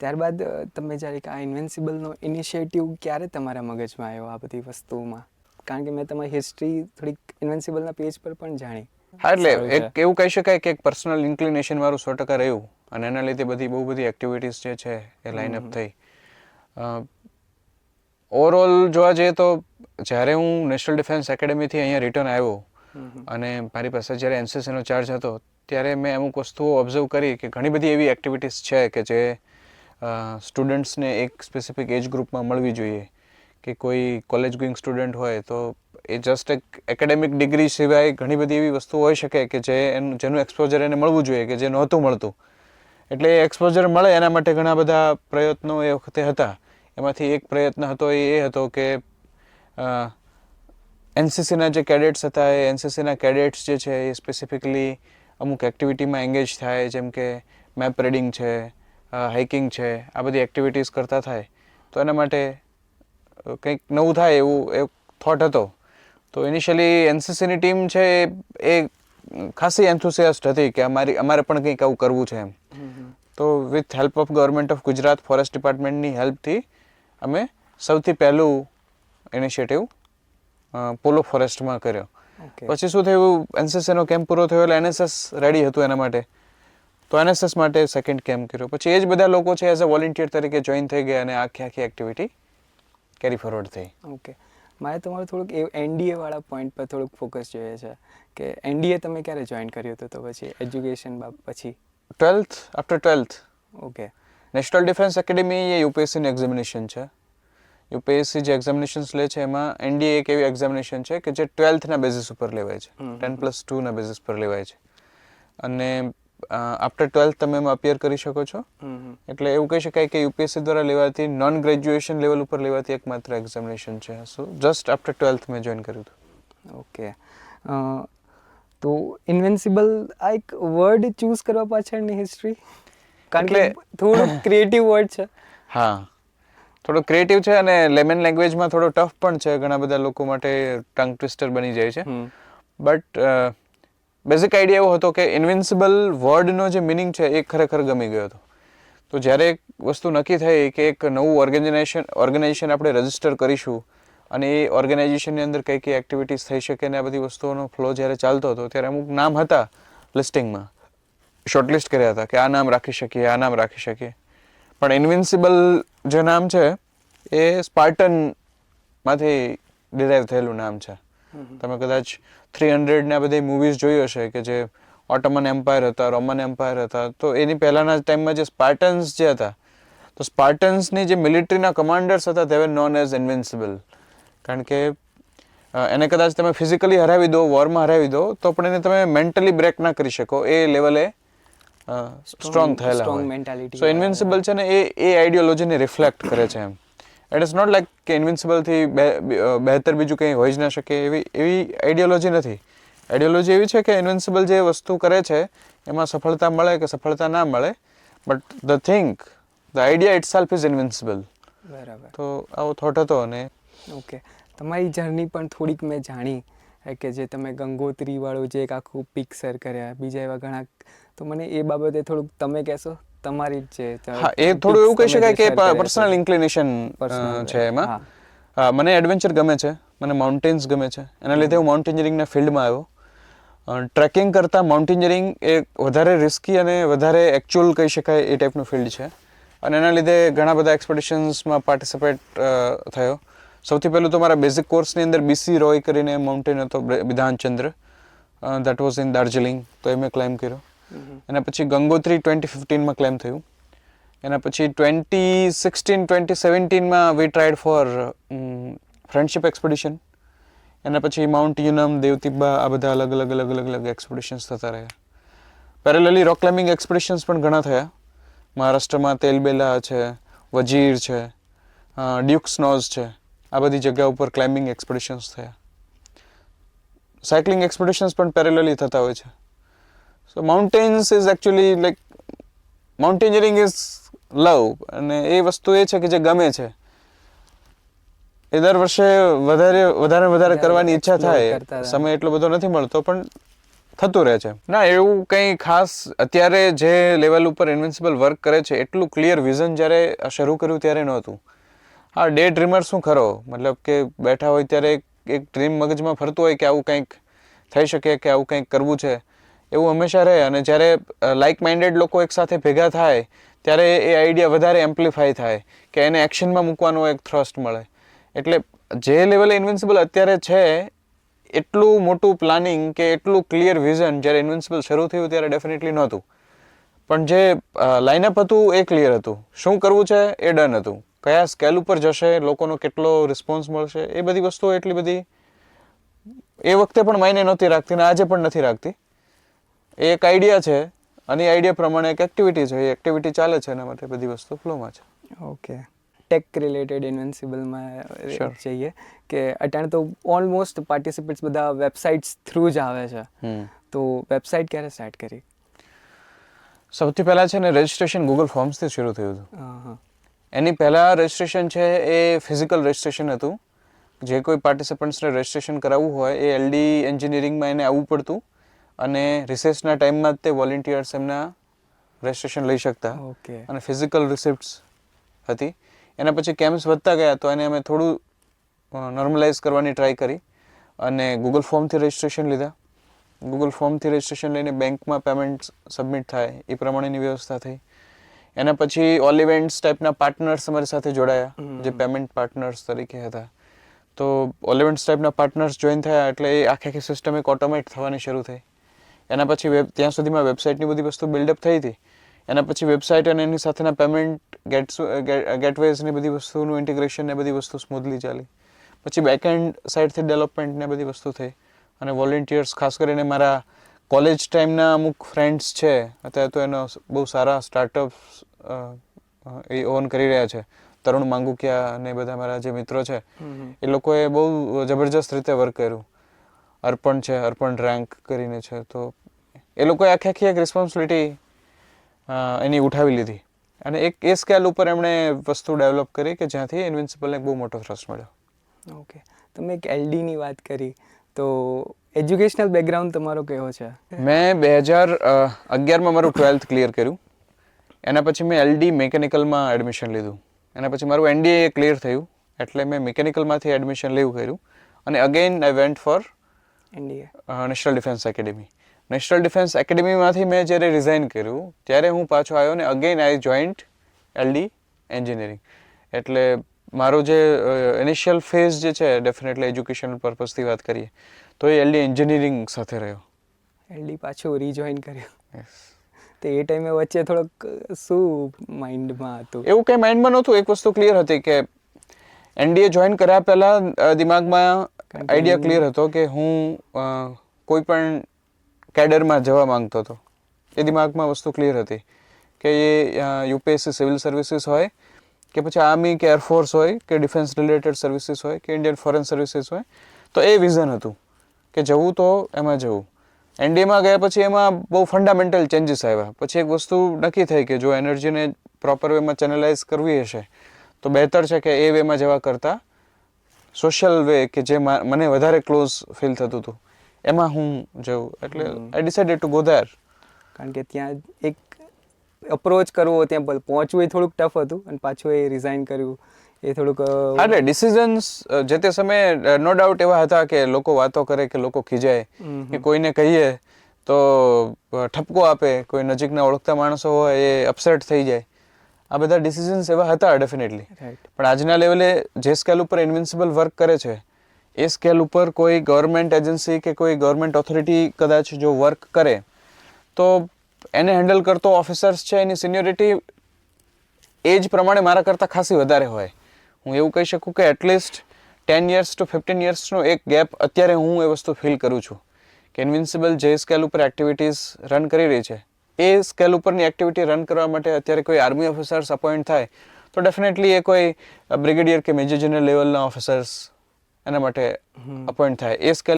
ત્યારબાદ તમે જ્યારે આ ઇન્વેન્સિબલનો ઇનિશિયેટિવ ક્યારે તમારા મગજમાં આવ્યો આ બધી વસ્તુમાં કારણ કે મેં તમારી હિસ્ટ્રી થોડીક ઇન્વેન્સિબલના પેજ પર પણ જાણી. હા એટલે એક એવું કહી શકાય કે એક પર્સનલ ઇન્ક્લિનેશન મારું સો ટકા રહ્યું અને એના લીધે બધી બહુ બધી એક્ટિવિટીઝ જે છે એ લાઇન અપ થઈ. ઓવરઓલ જોવા જઈએ તો જ્યારે હું નેશનલ ડિફેન્સ એકેડેમીથી અહીંયા રિટર્ન આવ્યો અને મારી પાસે જ્યારે એનસીસીનો ચાર્જ હતો ત્યારે મેં અમુક વસ્તુઓ ઓબ્ઝર્વ કરી કે ઘણી બધી એવી એક્ટિવિટીઝ છે કે જે સ્ટુડન્ટ્સને એક સ્પેસિફિક એજ ગ્રુપમાં મળવી જોઈએ. કે કોઈ કોલેજ ગોઈંગ સ્ટુડન્ટ હોય તો એ જસ્ટ એક એકેડેમિક ડિગ્રી સિવાય ઘણી બધી એવી વસ્તુ હોઈ શકે કે જે એનું, જેનું એક્સપોઝર એને મળવું જોઈએ કે જે નહોતું મળતું. એટલે એ એક્સપોઝર મળે એના માટે ઘણા બધા પ્રયત્નો એ વખતે હતા. એમાંથી એક પ્રયત્ન હતો એ એ હતો કે એનસીસીના જે કેડેટ્સ હતા એ એનસીસીના કેડેટ્સ જે છે એ સ્પેસિફિકલી અમુક એક્ટિવિટીમાં એંગેજ થાય, જેમ કે મેપ રીડિંગ છે હાઇકિંગ છે આ બધી એક્ટિવિટીઝ કરતા થાય તો એના માટે કંઈક નવું થાય એવું એક થોટ હતો. તો ઇનિશિયલી એનસીસીની ટીમ છે એ એ ખાસી એન્થુસિયાસ્ટ હતી કે અમારી અમારે પણ કંઈક આવું કરવું છે એમ. તો with help of government of Gujarat forest ડિપાર્ટમેન્ટની હેલ્પથી અમે સૌથી પહેલું ઇનિશિયેટિવ પોલો ફોરેસ્ટમાં કર્યો. પછી શું થયું? એનસીસીનો કેમ્પ પૂરો થયો એટલે એનએસએસ રેડી હતું એના માટે. તો એનએસએસ માટે સેકન્ડ કેમ્પ કર્યો? પછી એ જ બધા લોકો છે એઝ અ વોલેન્ટિયર તરીકે જોઈન થઈ ગયા અને આખી આખી એક્ટિવિટી કેરી ફોરવર્ડ થઈ. ઓકે મારે તમારું થોડુંક એ એનડીએ વાળા પોઈન્ટ પર થોડુંક ફોકસ જોઈએ છે કે એનડીએ તમે ક્યારે જોઈન કર્યું હતું? તો પછી એજ્યુકેશન પછી? Twelfth after twelfth okay national defence academy એ યુપીએસસીનું એક્ઝામિનેશન છે. યુપીએસસી જે એક્ઝામિનેશન્સ લે છે એમાં એનડીએ એક એવી એક્ઝામિનેશન છે કે જે ટ્વેલ્થના બેઝિસ ઉપર લેવાય છે. ટેન પ્લસ ટુના બેઝિસ પર લેવાય છે. અને આફ્ટર ટ્વેલ્થ તમે એમાં અપિયર કરી શકો છો. એટલે એવું કહી શકાય કે યુપીએસસી દ્વારા લેવાતી નોન ગ્રેજ્યુએશન લેવલ ઉપર લેવાતી એકમાત્ર એક્ઝામિનેશન છે. સો જસ્ટ આફ્ટર ટ્વેલ્થ મેં જોઈન કર્યું હતું. ઓકે. તો ઇન્વેન્સિબલ આ એક વર્ડ ચૂઝ કરવા પાછળની હિસ્ટ્રી કારણ કે થોડું ક્રિએટિવ વર્ડ છે. હા. થોડો ક્રિએટિવ છે અને લેમન લેંગ્વેજમાં થોડો ટફ પણ છે. ઘણા બધા લોકો માટે ટંગ ટ્વિસ્ટર બની જાય છે. બટ બેઝિક આઈડિયા એવો હતો કે ઇન્વિન્સિબલ વર્ડનો જે મિનિંગ છે એ ખરેખર ગમી ગયો હતો. તો જ્યારે એક વસ્તુ નક્કી થઈ કે એક નવું ઓર્ગેનાઇઝેશન ઓર્ગેનાઇઝેશન આપણે રજિસ્ટર કરીશું અને એ ઓર્ગેનાઇઝેશનની અંદર કઈ કઈ એક્ટિવિટીઝ થઈ શકે ને આ બધી વસ્તુઓનો ફ્લો જ્યારે ચાલતો હતો ત્યારે અમુક નામ હતા લિસ્ટિંગમાં શોર્ટલિસ્ટ કર્યા હતા કે આ નામ રાખી શકીએ, આ નામ રાખી શકીએ. પણ ઇન્વિન્સિબલ જે નામ છે એ સ્પાર્ટનમાંથી ડિરાઈવ થયેલું નામ છે. તમે કદાચ થ્રી હંડ્રેડ ને આ બધી મૂવીઝ જોઈ હશે કે જે ઓટોમન એમ્પાયર હતા રોમન એમ્પાયર હતા તો એની પહેલાના ટાઈમમાં જે સ્પાર્ટન્સ જે હતા તો સ્પાર્ટન્સની જે મિલિટરીના કમાન્ડર્સ હતા તે નોન એઝ ઇન્વિન્સિબલ કારણ કે એને કદાચ તમે ફિઝિકલી હરાવી દો વોરમાં હરાવી દો તો પણ એને તમે મેન્ટલી બ્રેક ના કરી શકો. એ લેવલે સ્ટ્રોંગ થયેલા હોય. સો ઇન્વિન્સિબલ છે ને એ એ આઈડિયોલોજીને રિફ્લેક્ટ કરે છે એમ. ઇટ ઇઝ નોટ લાઈક કે ઇન્વિન્સિબલથી બહેતર બીજું કંઈ હોઈ જ ના શકે એવી એવી આઈડિયોલોજી નથી. આઈડિયોલોજી એવી છે કે ઇન્વિન્સિબલ જે વસ્તુ કરે છે એમાં સફળતા મળે કે સફળતા ના મળે but the think the idea itself is invincible બરાબર. તો આવો થોટ હતો અને ઓકે. તમારી જર્ની પણ થોડીક મેં જાણી કે જે તમે ગંગોત્રીવાળું જે એક આખું પિક્ચર કર્યા બીજા એવા ઘણા તો મને એ બાબતે થોડુંક તમે કહેશો? તમારી જ હા એ થોડું એવું કહી શકાય કે પર્સનલ ઇન્ક્લિનેશન છે. એમાં. મને એડવેન્ચર ગમે છે. મને માઉન્ટેન્સ ગમે છે. એના લીધે હું માઉન્ટેનિયરિંગના ફિલ્ડમાં આવ્યો. ટ્રેકિંગ કરતાં માઉન્ટેનિયરિંગ એ વધારે રિસ્કી અને વધારે એકચ્યુઅલ કહી શકાય એ ટાઈપનું ફિલ્ડ છે. અને એના લીધે ઘણા બધા એક્સપેડિશન્સમાં પાર્ટિસિપેટ થયો. સૌથી પહેલું તો મારા બેઝિક કોર્સની અંદર બીસી રોય કરીને માઉન્ટેન હતો Vidhanchandra Bidhanchandra. That was in Darjeeling તો એ મેં ક્લાઇમ્બ કર્યો. એના પછી ગંગોત્રી ટ્વેન્ટી ફિફ્ટીનમાં ક્લેમ થયું. એના પછી twenty sixteen twenty સેવન્ટીનમાં we tried for friendship expedition એના પછી માઉન્ટ યુનમ દેવતિબ્બા આ બધા અલગ અલગ અલગ અલગ અલગ એક્સપિડિશન્સ થતા રહ્યા. પેરેલલી રોક ક્લાઇમ્બિંગ એક્સપિડિશન્સ પણ ઘણા થયા. મહારાષ્ટ્રમાં તેલબેલા છે, વજીર છે ડ્યુક સ્નોઝ છે, આ બધી જગ્યા ઉપર ક્લાઇમ્બિંગ એક્સપિડિશન્સ થયા. સાયકલિંગ એક્સપિડિશન્સ પણ પેરેલલી થતા હોય છે. So mountains is actually like mountaineering is love અને એ વસ્તુ એ છે કે જે ગમે છે. એ દર વર્ષે વધારે વધારે વધારે કરવાની ઈચ્છા થાય. સમય એટલો બધો નથી મળતો પણ થતું રહે છે. ના એવું કંઈ ખાસ અત્યારે જે લેવલ ઉપર ઇન્વિન્સિબલ વર્ક કરે છે એટલું ક્લિયર વિઝન જ્યારે શરૂ કર્યું ત્યારે નહોતું. હા ડે ડ્રીમર શું ખરો? મતલબ કે બેઠા હોય ત્યારે એક એક ડ્રીમ મગજમાં ફરતું હોય કે આવું કંઈક થઈ શકે કે આવું કંઈક કરવું છે. એવું હંમેશા રહે અને જ્યારે લાઇક માઇન્ડેડ લોકો એકસાથે ભેગા થાય, ત્યારે એ આઈડિયા વધારે એમ્પ્લિફાય થાય કે એને એક્શનમાં મૂકવાનો એક થ્રસ્ટ મળે. એટલે જે લેવલે ઇન્વિન્સિબલ અત્યારે છે, એટલું મોટું પ્લાનિંગ કે એટલું ક્લિયર વિઝન જ્યારે ઇન્વિન્સિબલ શરૂ થયું ત્યારે ડેફિનેટલી નહોતું. પણ જે લાઇનઅપ હતું એ ક્લિયર હતું. શું કરવું છે એ ડન હતું. કયા સ્કેલ ઉપર જશે, લોકોનો કેટલો રિસ્પોન્સ મળશે, એ બધી વસ્તુઓ એટલી બધી એ વખતે પણ માયને નહોતી રાખતી ને આજે પણ નથી રાખતી. એ એક આઈડિયા છે અને એ આઈડિયા પ્રમાણે એક એક્ટિવિટી છે. એ એક્ટિવિટી ચાલે છે એના માટે બધી વસ્તુ ફ્લોમાં છે. ઓકે. ટેક રિલેટેડ ઇન્વેન્સિબલમાં. જઈએ કે અટાણે તો ઓલમોસ્ટ પાર્ટિસિપેટ્સ બધા વેબસાઇટ્સ થ્રુ જ આવે છે. તો વેબસાઇટ ક્યારે સ્ટાર્ટ કરી? સૌથી પહેલાં છે ને રજિસ્ટ્રેશન ગૂગલ ફોર્મ્સથી શરૂ થયું હતું. હા હા. એની પહેલાં રજિસ્ટ્રેશન છે એ ફિઝિકલ રજિસ્ટ્રેશન હતું. જે કોઈ પાર્ટિસિપન્ટ્સને રજિસ્ટ્રેશન કરાવવું હોય એ એલડી એન્જિનિયરિંગમાં એને આવવું પડતું. અને રિસેસના ટાઈમમાં જ તે વોલેન્ટિયર્સ એમના રજિસ્ટ્રેશન લઈ શકતા. ઓકે. અને ફિઝિકલ રિસિપ્ટ્સ હતી. એના પછી કેમ્પ્સ વધતા ગયા તો એને અમે થોડું નોર્મલાઇઝ કરવાની ટ્રાય કરી અને ગૂગલ ફોર્મથી રજિસ્ટ્રેશન લીધા. ગૂગલ ફોર્મથી રજિસ્ટ્રેશન લઈને બેંકમાં પેમેન્ટ સબમિટ થાય એ પ્રમાણેની વ્યવસ્થા થઈ. એના પછી ઓલ ઇવેન્ટ્સ ટાઈપના પાર્ટનર્સ અમારી સાથે જોડાયા જે પેમેન્ટ પાર્ટનર્સ તરીકે હતા. તો ઓલ ઇવેન્ટ્સ ટાઈપના પાર્ટનર્સ જોઈન થયા એટલે એ આખી આખી સિસ્ટમ એક ઓટોમેટ થવાની શરૂ થઈ. એના પછી વેબ ત્યાં સુધીમાં વેબસાઇટની બધી વસ્તુ બિલ્ડઅપ થઈ હતી. એના પછી વેબસાઇટ અને એની સાથેના પેમેન્ટ ગેટ્સ ગેટવેઝની બધી વસ્તુનું ઇન્ટિગ્રેશન ને બધી વસ્તુ સ્મૂથલી ચાલી. પછી બેકએન્ડ સાઇડથી ડેવલપમેન્ટ ને બધી વસ્તુ થઈ. અને વોલેન્ટિયર્સ ખાસ કરીને મારા કોલેજ ટાઈમના અમુક ફ્રેન્ડ્સ છે અત્યારે તો એનો બહુ સારા સ્ટાર્ટઅપ્સ એ ઓન કરી રહ્યા છે. તરુણ માંગુકિયા અને બધા મારા જે મિત્રો છે એ લોકોએ બહુ જબરજસ્ત રીતે વર્ક કર્યું. અર્પણ છે અર્પણ રેન્ક કરીને છે તો એ લોકોએ આખી આખી એક રિસ્પોન્સિબિલિટી એની ઉઠાવી લીધી. અને એક એ સ્કેલ ઉપર એમણે વસ્તુ ડેવલપ કરી કે જ્યાંથી ઇન્વિન્સિબલને બહુ મોટો થ્રસ્ટ મળ્યો. ઓકે તમે એક એલડીની વાત કરી તો એજ્યુકેશનલ બેકગ્રાઉન્ડ તમારો કેવો છે? મેં બે હજાર અગિયારમાં મારું ટ્વેલ્થ ક્લિયર કર્યું. એના પછી મેં એલડી મેકેનિકલમાં એડમિશન લીધું. એના પછી મારું એનડીએ ક્લિયર થયું. એટલે મેં મિકેનિકલમાંથી એડમિશન લેવું કર્યું. અને again I went for NDA national defence academy national defence એકેડેમીમાંથી મેં જ્યારે રિઝાઇન કર્યું ત્યારે હું પાછો આવ્યો ને again I joined LD engineering એટલે મારો જે ઇનિશિયલ ફેઝ જે છે ડેફિનેટલી એજ્યુકેશનલ પર્પઝથી વાત કરીએ તો એ એલડી એન્જિનિયરિંગ સાથે રહ્યો. એલડી પાછું રીજોઈન કર્યું. તો એ ટાઈમે વચ્ચે થોડોક શું માઇન્ડમાં હતું? એવું કંઈ માઇન્ડમાં નહોતું. એક વસ્તુ ક્લિયર હતી કે એનડીએ જોઈન કર્યા પહેલાં દિમાગમાં આઈડિયા ક્લિયર હતો કે હું કોઈ પણ કેડરમાં જવા માંગતો હતો. એ દિમાગમાં વસ્તુ ક્લિયર હતી કે એ યુપીએસસી સિવિલ સર્વિસીસ હોય કે પછી આર્મી કે એરફોર્સ હોય કે ડિફેન્સ રિલેટેડ સર્વિસીસ હોય કે ઇન્ડિયન ફોરેન સર્વિસીસ હોય તો એ વિઝન હતું કે જવું તો એમાં જવું. એનડીએમાં ગયા પછી એમાં બહુ ફંડામેન્ટલ ચેન્જીસ આવ્યા. પછી એક વસ્તુ નક્કી થઈ કે જો એનર્જીને પ્રોપર વેમાં ચેનલાઇઝ કરવી હશે તો બહેતર છે કે એ વેમાં જવા કરતાં સોશિયલ વે કે જે મને વધારે ક્લોઝ ફીલ થતું હતું. એમાં હું જઉં. એટલે I decided to go there કારણ કે ત્યાં એક અપ્રોચ કરવો ત્યાં પહોંચવું એ થોડુંક ટફ હતું અને પાછું એ રિઝાઇન કર્યું. એ થોડુંક એટલે ડિસિઝન્સ જે તે સમયે નો ડાઉટ એવા હતા કે લોકો વાતો કરે કે લોકો ખીજાય. કે કોઈને કહીએ તો ઠપકો આપે. કોઈ નજીકના ઓળખતા માણસો હોય એ અપસેટ થઈ જાય. આ બધા ડિસિઝન્સ એવા હતા ડેફિનેટલી પણ આજના લેવલે જે સ્કેલ ઉપર ઇન્વિન્સિબલ વર્ક કરે છે એ સ્કેલ ઉપર કોઈ ગવર્મેન્ટ એજન્સી કે કોઈ ગવર્મેન્ટ ઓથોરિટી કદાચ જો વર્ક કરે તો એને હેન્ડલ કરતો ઓફિસર્સ છે એની સિનિયોરિટી એજ પ્રમાણે મારા કરતાં ખાસી વધારે હોય. હું એવું કહી શકું કે at least ten years to fifteen યર્સનો એક ગેપ અત્યારે હું એ વસ્તુ ફીલ કરું છું. કે ઇન્વિન્સિબલ જે સ્કેલ ઉપર એક્ટિવિટીઝ રન કરી રહી છે એ સ્કેલ ઉપરની એક્ટિવિટી રન કરવા માટે અત્યારે કોઈ આર્મી ઓફિસર્સ અપોઇન્ટ થાય તો ડેફિનેટલી એ કોઈ બ્રિગેડિયર કે મેજર જનરલ લેવલના ઓફિસર્સ એના માટે અપોઇન્ટ થાય. એ સ્કેલ